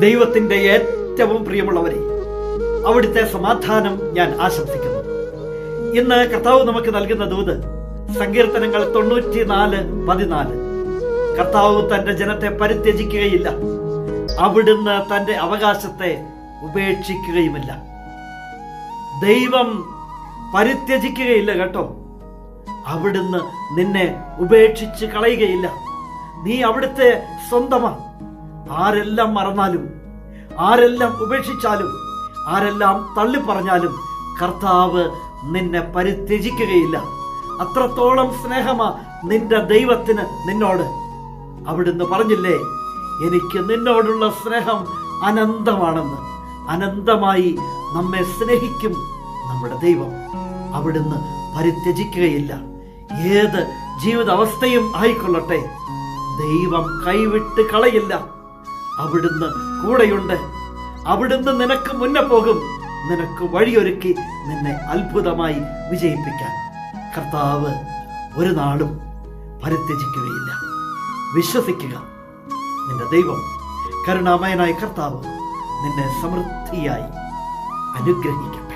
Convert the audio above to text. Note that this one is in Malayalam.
ദൈവത്തിന്റെ ഏറ്റവും പ്രിയമുള്ളവരെ അവിടുത്തെ സമാധാനം ഞാൻ ആശംസിക്കുന്നു. ഇന്ന് കർത്താവ് നമുക്ക് നൽകുന്ന ദൂത് സങ്കീർത്തനങ്ങൾ തൊണ്ണൂറ്റിനാല് പതിനാല്. കർത്താവ് തന്റെ ജനത്തെ പരിത്യജിക്കുകയില്ല. അവിടുന്ന് തന്റെ അവകാശത്തെ ഉപേക്ഷിക്കുകയുമില്ല. ദൈവം പരിത്യജിക്കുകയില്ല കേട്ടോ. അവിടുന്ന് നിന്നെ ഉപേക്ഷിച്ച് കളയുകയില്ല. നീ അവിടുത്തെ സ്വന്തമാ. ആരെല്ലാം മറന്നാലും ആരെല്ലാം ഉപേക്ഷിച്ചാലും ആരെല്ലാം തള്ളി പറഞ്ഞാലും കർത്താവ് നിന്നെ പരിത്യജിക്കുകയില്ല. അത്രത്തോളം സ്നേഹമാ നിന്റെ ദൈവത്തിന് നിന്നോട്. അവിടുന്ന് പറഞ്ഞില്ലേ എനിക്ക് നിന്നോടുള്ള സ്നേഹം അനന്തമാണെന്ന്. അനന്തമായി നമ്മെ സ്നേഹിക്കും നമ്മുടെ ദൈവം. അവിടുന്ന് പരിത്യജിക്കുകയില്ല. ഏത് ജീവിതാവസ്ഥയും ആയിക്കൊള്ളട്ടെ. ദൈവം കൈവിട്ട് കളയില്ല. അവിടുന്ന് കൂടെയുണ്ട്. അവിടുന്ന് നിനക്ക് മുന്നേ പോകും. നിനക്ക് വഴിയൊരുക്കി നിന്നെ അത്ഭുതമായി വിജയിപ്പിക്കാൻ. കർത്താവ് ഒരു നാളും പരിത്യജിക്കുകയില്ല. വിശ്വസിക്കുക. നിന്റെ ദൈവം കരുണാമയനായ കർത്താവ് നിന്നെ സമൃദ്ധിയായി അനുഗ്രഹിക്കും.